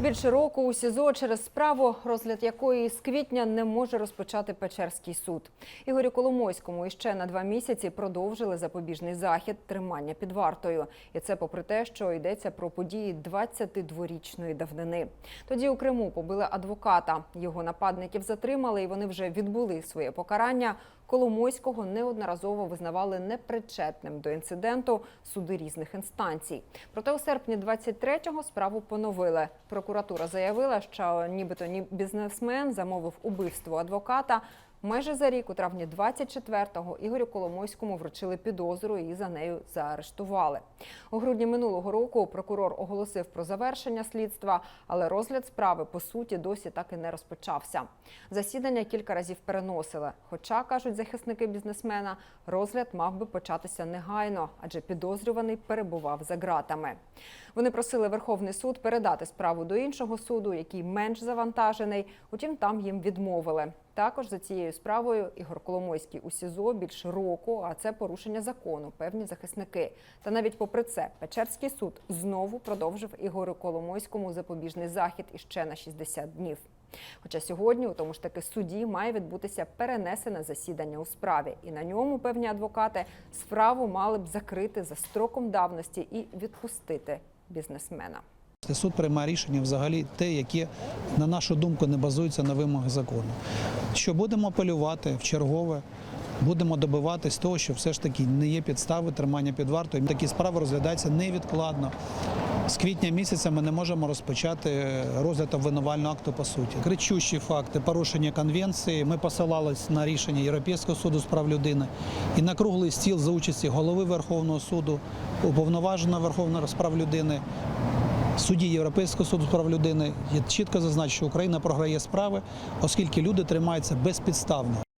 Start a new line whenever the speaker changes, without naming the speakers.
Більше року у СІЗО через справу, розгляд якої з квітня не може розпочати Печерський суд. Ігорю Коломойському іще на два місяці продовжили запобіжний захід тримання під вартою. І це попри те, що йдеться про події 22-річної давнини. Тоді у Криму побили адвоката. Його нападників затримали, і вони вже відбули своє покарання. Коломойського неодноразово визнавали непричетним до інциденту суди різних інстанцій. Проте у серпні 23-го справу поновили. Прокуратура заявила, що нібито ні бізнесмен замовив убивство адвоката. Майже за рік, у травні 24-го, Ігорю Коломойському вручили підозру і за нею заарештували. У грудні минулого року прокурор оголосив про завершення слідства, але розгляд справи по суті досі так і не розпочався. Засідання кілька разів переносили. Хоча, кажуть захисники бізнесмена, розгляд мав би початися негайно, адже підозрюваний перебував за ґратами. Вони просили Верховний суд передати справу до іншого суду, який менш завантажений. Утім, там їм відмовили. Також за цією справою Ігор Коломойський у СІЗО більше року, а це порушення закону, певні захисники. Та навіть попри це, Печерський суд знову продовжив Ігорю Коломойському запобіжний захід іще на 60 днів. Хоча сьогодні, у тому ж таки суді, має відбутися перенесене засідання у справі, і на ньому певні адвокати справу мали б закрити за строком давності і відпустити бізнесмена.
Суд приймає рішення взагалі те, яке, на нашу думку, не базується на вимогах закону. Що будемо апелювати в чергове, будемо добиватись того, що все ж таки не є підстави тримання під вартою. Такі справи розглядаються невідкладно. З квітня місяця ми не можемо розпочати розгляд обвинувального акту по суті. Кричущі факти порушення конвенції. Ми посилались на рішення Європейського суду з прав людини і на круглий стіл за участі голови Верховного суду, уповноваженого Верховного з прав людини, судді Європейського суду з прав людини чітко зазначено, що Україна програє справи, оскільки люди тримаються безпідставно.